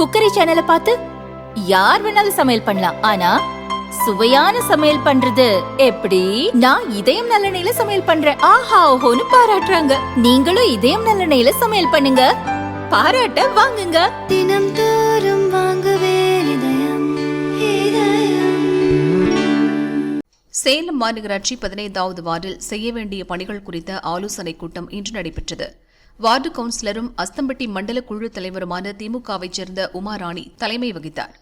Cookery சேனலை பார்த்து யார் வேணாலும் சமையல் பண்ணலாம். ஆனா சுவையான சமையல் பண்றது எப்படி? நான் இதயம் நல்லெண்ணெயில சமையல் பண்றேன். ஆஹா ஓஹோன்னு பாராட்டுறாங்க. நீங்களும் இதயம் நல்லெண்ணெயில சமையல் பண்ணுங்க. பாராட்ட வாங்குங்க. தினம் தோறும் வாங்குவே சேலம் மாநகராட்சி பதினைந்தாவது வார்டில் செய்ய வேண்டிய பணிகள் குறித்த ஆலோசனைக் கூட்டம் இன்று நடைபெற்றது. வார்டு கவுன்சிலரும் அஸ்தம்பட்டி மண்டல குழு தலைவருமான திமுகவைச் சேர்ந்த உமாராணி தலைமை வகித்தார்.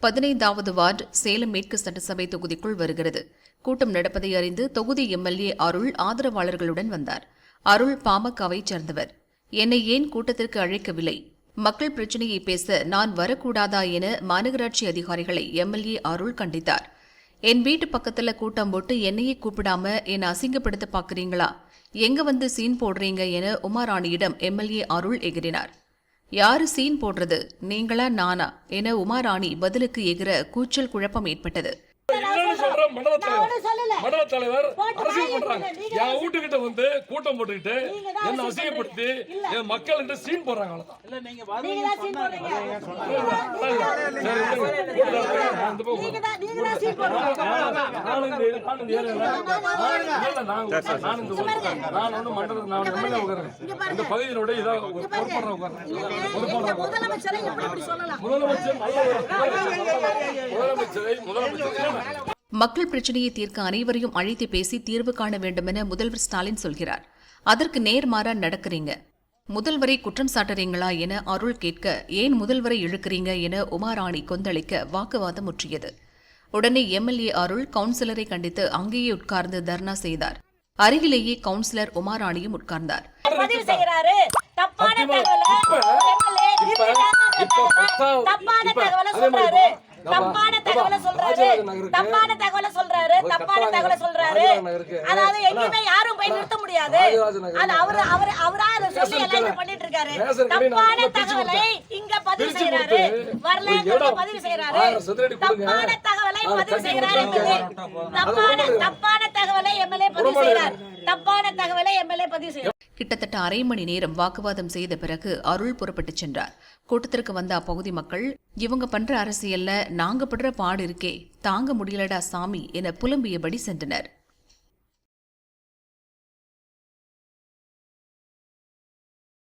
பதினைந்தாவது வார்டு சேலம் மேற்கு சட்டசபை தொகுதிக்குள் வருகிறது. கூட்டம் நடப்பதை அறிந்து தொகுதி எம்எல்ஏ அருள் ஆதரவாளர்களுடன் வந்தார். அருள் பாமகவைச் சேர்ந்தவர். என்னை ஏன் கூட்டத்திற்கு அழைக்கவில்லை? மக்கள் பிரச்சினையை பேச நான் வரக்கூடாதா என மாநகராட்சி அதிகாரிகளை எம்எல்ஏ அருள் கண்டித்தார். என் வீட்டு பக்கத்துல கூட்டம் போட்டு என்னையே கூப்பிடாம என்னை அசிங்கப்படுத்த பாக்குறீங்களா எங்க வந்து சீன் போடுறீங்க என உமாராணியிடம் எம்எல்ஏ அருள் எகிறினார். யாரு சீன் போடுறது? நீங்களா நானா? என உமாராணி பதிலுக்கு எகிற கூச்சல் குழப்பம் ஏற்பட்டது. மண்டல தலைவர் மண்டல தலைவர் அரசியல் பண்றாங்க என் வீட்டுக்கிட்ட வந்து கூட்டம் போட்டுக்கிட்டு என்ன அசிங்கப்படுத்தி என் மக்கள் சீன் போடுறாங்க அவ்வளவுதான் சரி, இருங்க. நான் இந்த பக்கம் நானும் இந்த- நானும் இந்த ஏரியால- இல்ல, இல்ல, நான் உட்கார்றேன். நான் இந்த ஊர்ல- நான் வந்து மண்டல- நான் எம்எல்ஏ உட்கார்றேன். இந்த பகுதியினோட இதா ஒரு பொறுப்பாளரா உட்கார்றேன். பொறுப்பாளரா உட்கார்றேன். முதலமைச்சர் நல்ல ஒரு- முதலமைச்சரை முதலமைச்சர் மக்கள் பிரச்சனையை தீர்க்க அனைவரையும் அழைத்து பேசி தீர்வு காண வேண்டும் என முதல்வர் ஸ்டாலின் சொல்கிறார். அதற்கு நேர்மாறா நடக்கிறீங்க. முதல்வரை குற்றம் சாட்டுறீங்களா என அருள் கேட்க ஏன் முதல்வரை இழுக்கிறீங்க என உமாராணி கொந்தளிக்க வாக்குவாதம் முற்றியது. உடனே எம்எல்ஏ அருள் கவுன்சிலரை கண்டித்து அங்கேயே உட்கார்ந்து தர்ணா செய்தார். அருகிலேயே கவுன்சிலர் உமாராணியும் உட்கார்ந்தார். தப்பான தகவலை தப்பான தகவலை சொல்றாரு. தப்பான தகவலை சொல்றாரு. தப்பான தகவலை சொல்றாரு. அதாவது எங்கேயுமே யாரும் போய் நிறுத்த முடியாது. அது அவரு அவரு அவரா அதை சொல்லி கடை. பண்ணிட்டு இருக்காரு. தப்பான தகவலை. இங்க பதிவு செய்யறாரு வரல பதிவு செய்யறாரு. தப்பான தகவலை பதிவு செய்யறாரு தப்பான தப்பான தகவலை எம்எல்ஏ பதிவு செய்யறார் தப்பான தகவலை எம்எல்ஏ பதிவு செய்யறார் கிட்டத்தட்ட அரை மணி நேரம் வாக்குவாதம் செய்த பிறகு அருள் புறப்பட்டுச் சென்றார். கூட்டத்திற்கு வந்த அப்பகுதி மக்கள் இவங்க பண்ற அரசியல்ல நாங்க படுற பாடு இருக்கே தாங்க முடியலடா சாமி என புலம்பியபடி சென்றனர்.